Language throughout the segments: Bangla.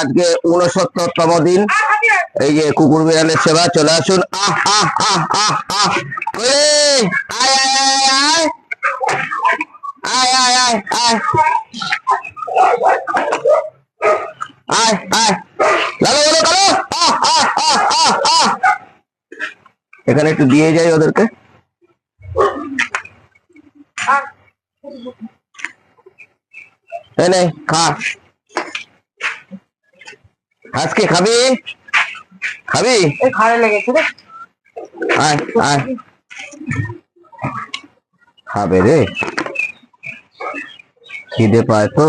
আজকে উনসত্তরতম দিন। এই যে কুকুর বিড়ালের সেবা, চলে আসুন। আহ আহ আহ আহ এখানে একটু দিয়ে যাই ওদেরকে। খা। আজকে খাবি? খাবি? ঘাড়ে লেগেছে রে। আয় আয়। খাবে রে। খিদে পায় তো।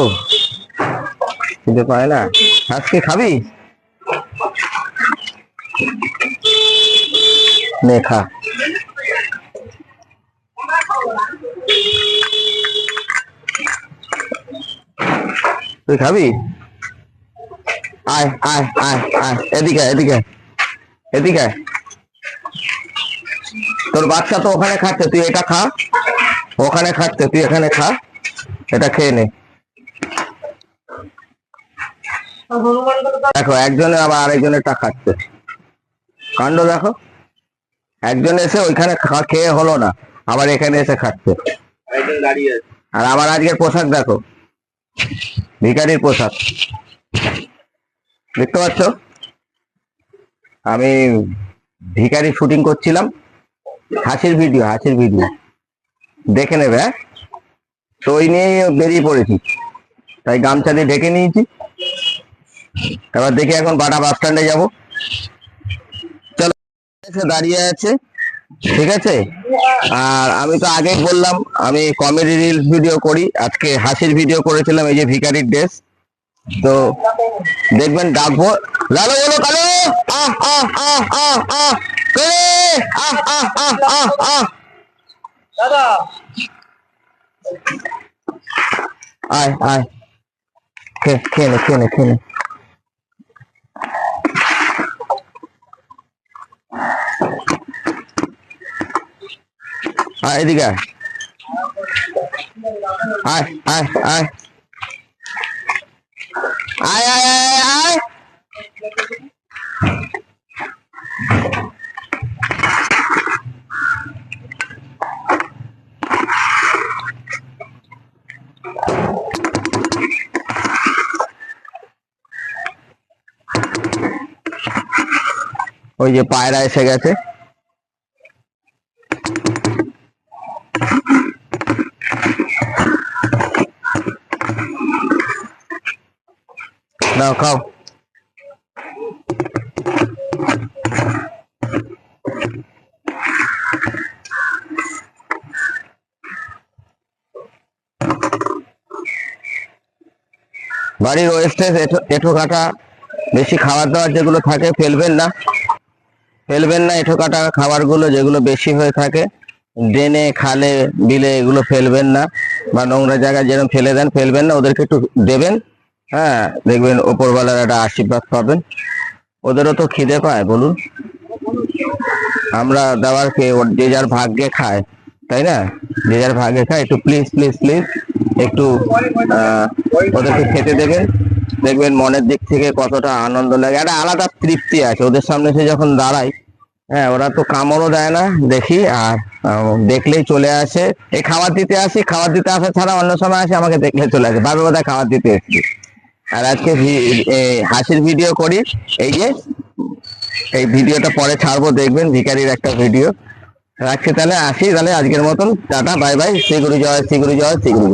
খিদে পায় না। আজকে খাবি? নে খা। তুই খাবি? আয় আয় আয় আয়। এদিকে এদিকে এদিকে তোর বাচ্চা তো ওখানে খাচ্ছে তুই এটা খা। ওখানে খাচ্ছে তুই এখানে খা। এটা খেয়ে নে। দেখো একজনে আবার আরেকজনের আরেকজনেরটা খাচ্ছে। কাণ্ড দেখো। একজন এসে ওইখানে খেয়ে হলো না। আবার এখানে এসে খাচ্ছে। আর আমার আজকের পোশাক দেখো। ভিখারির পোশাক। দেখতে পাচ্ছ? আমি ভিকারি শুটিং করছিলাম। হাসির ভিডিও হাসির ভিডিও দেখে নেবে হ্যাঁ? তো ওই নিয়ে বেরিয়ে পড়েছি। তাই গামছা দিয়ে ঢেকে নিয়েছি। এবার দেখি এখন বাটা বাস স্ট্যান্ডে যাব। চলো দাঁড়িয়ে আছে। ঠিক আছে? আর আমি তো আগেই বললাম, আমি কমেডি রিলস ভিডিও করি। আজকে হাসির ভিডিও করেছিলাম এই যে ভিখারির ড্রেস তো দেখবেন ডাকবো লালো বলো কালো! আহ আহ আহ আহ আহ আহ আহ আহ আহ আহ। দাদা! আয় আয়। খেয়ে নে খেয়ে নে খেয়ে নে। আয় এদিকে আয় আয়। আয় আয় আয় আয় আয় আয় ওই যে পায়রা এসে গেছে। নাও খাও। বাড়ির ওয়েস্টেজ এঠো কাটা বেশি খাবার দাবার যেগুলো থাকে ফেলবেন না। ফেলবেন না এঠো কাটা খাবারগুলো যেগুলো বেশি হয়ে থাকে। ড্রেনে, খালে, বিলে এগুলো ফেলবেন না। বা নোংরা জায়গায় যেরকম ফেলে দেন, ফেলবেন না, ওদেরকে একটু দেবেন। হ্যাঁ দেখবেন ওপরওয়ালার একটা আশীর্বাদ পাবেন। ওদেরও তো খিদে পায়, বলুন। আমরা দেওয়ার ওর যে যার ভাগ্যে খায়, তাই না? যে যার ভাগ্যে খায়, একটু প্লিজ প্লিজ প্লিজ একটু ওদেরকে খেতে দেবেন। দেখবেন মনের দিক থেকে কতটা আনন্দ লাগে। একটা আলাদা তৃপ্তি আছে। ওদের সামনে এসে যখন দাঁড়াই হ্যাঁ ওরা তো কামড়ও দেয় না, দেখি, আর দেখলেই চলে আসে। এই খাবার দিতে আসি, খাবার দিতে আসা ছাড়া অন্য সময় আসে, আমাকে দেখলে চলে আসে। ভাবে বোধহয় খাবার দিতে এসেছি। আর আজকে হাসির ভিডিও করি। এই যে, এই ভিডিওটা পরে ছাড়বো, দেখবেন, ভিখারির একটা ভিডিও। রাখছি তাহলে, আসি তাহলে আজকের মতন। Tata, bye by. Shri Guru Joy Shri Guru Joy Shri Guru Joy.